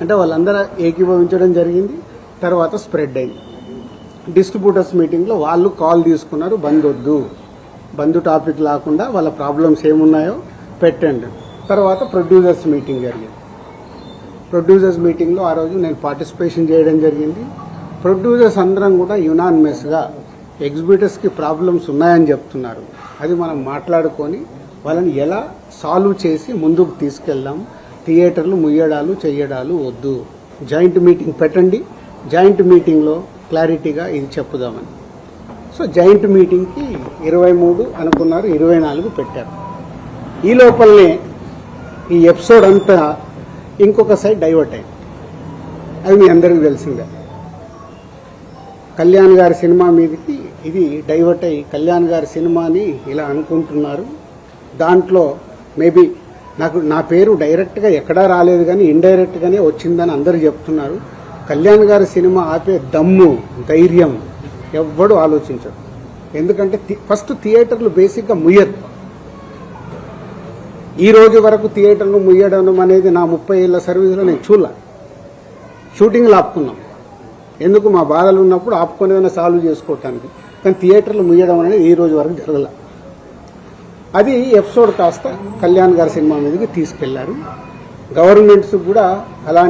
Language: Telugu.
అంటే వాళ్ళందరూ ఏకీభవించడం జరిగింది తర్వాత స్ప్రెడ్ అయింది. డిస్ట్రిబ్యూటర్స్ మీటింగ్లో వాళ్ళు కాల్ తీసుకున్నారు బంద్ వద్దు. బంద్ టాపిక్ లేకుండా వాళ్ళ ప్రాబ్లమ్స్ ఏమున్నాయో పెట్టండి. తర్వాత ప్రొడ్యూసర్స్ మీటింగ్ జరిగింది. ప్రొడ్యూసర్స్ మీటింగ్లో ఆ రోజు నేను పార్టిసిపేషన్ చేయడం జరిగింది. ప్రొడ్యూసర్స్ అందరం కూడా యునానిమస్గా ఎగ్జిబిటర్స్కి ప్రాబ్లమ్స్ ఉన్నాయని చెప్తున్నారు. అది మనం మాట్లాడుకొని వాళ్ళని ఎలా సాల్వ్ చేసి ముందుకు తీసుకెళ్దాం థియేటర్లు ముయ్యడాలు చెయ్యడాలు వద్దు. జాయింట్ మీటింగ్ పెట్టండి. జాయింట్ మీటింగ్లో క్లారిటీగా ఇది చెప్పుదామని. సో జాయింట్ మీటింగ్కి ఇరవై మూడు అనుకున్నారు ఇరవై నాలుగు పెట్టారు. ఈ లోపలనే ఈ ఎపిసోడ్ అంతా ఇంకొక సైడ్ డైవర్ట్ అయింది. అది మీ అందరికీ తెలిసిందే. కళ్యాణ్ గారి సినిమా మీదకి ఇది డైవర్ట్ అయ్యి కళ్యాణ్ గారి సినిమాని ఇలా అనుకుంటున్నారు. దాంట్లో మేబీ నాకు నా పేరు డైరెక్ట్గా ఎక్కడా రాలేదు కానీ ఇండైరెక్ట్గానే వచ్చిందని అందరూ చెప్తున్నారు. కళ్యాణ్ గారి సినిమా ఆపే దమ్ము ధైర్యం ఎవ్వడు ఆలోచించడు ఎందుకంటే థి- ఫస్ట్ థియేటర్లు బేసిక్గా ముయ్యరు. ఈ రోజు వరకు థియేటర్లు ముయ్యడం అనేది నా ముప్పై ఏళ్ళ సర్వీస్లో నేను చూడలే. షూటింగ్లు ఆపుకున్నాం. ఎందుకు మా బాధలు ఉన్నప్పుడు ఆపుకొని సాల్వ్ చేసుకోవటానికి. కానీ థియేటర్లు ముయ్యడం అనేది ఈ రోజు వరకు జరగలే. అది ఎపిసోడ్ కాస్త కళ్యాణ్ గారి సినిమా మీదకి తీసుకెళ్ళారు. గవర్నమెంట్స్ కూడా అలాంటి